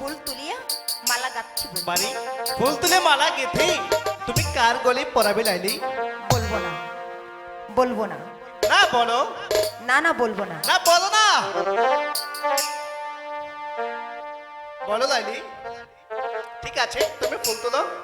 ফুল তুলিয়া মালা গাচ্ছি বাড়ি মানে ফুল তুলে মালা গেথে? তুমি কার গলে পরাবে লাইলি? বলব না। বলব না। না বলো। না না বলব না। না বলো না। বলো লাইলি। ঠিক আছে তুমি ফুল তোলো।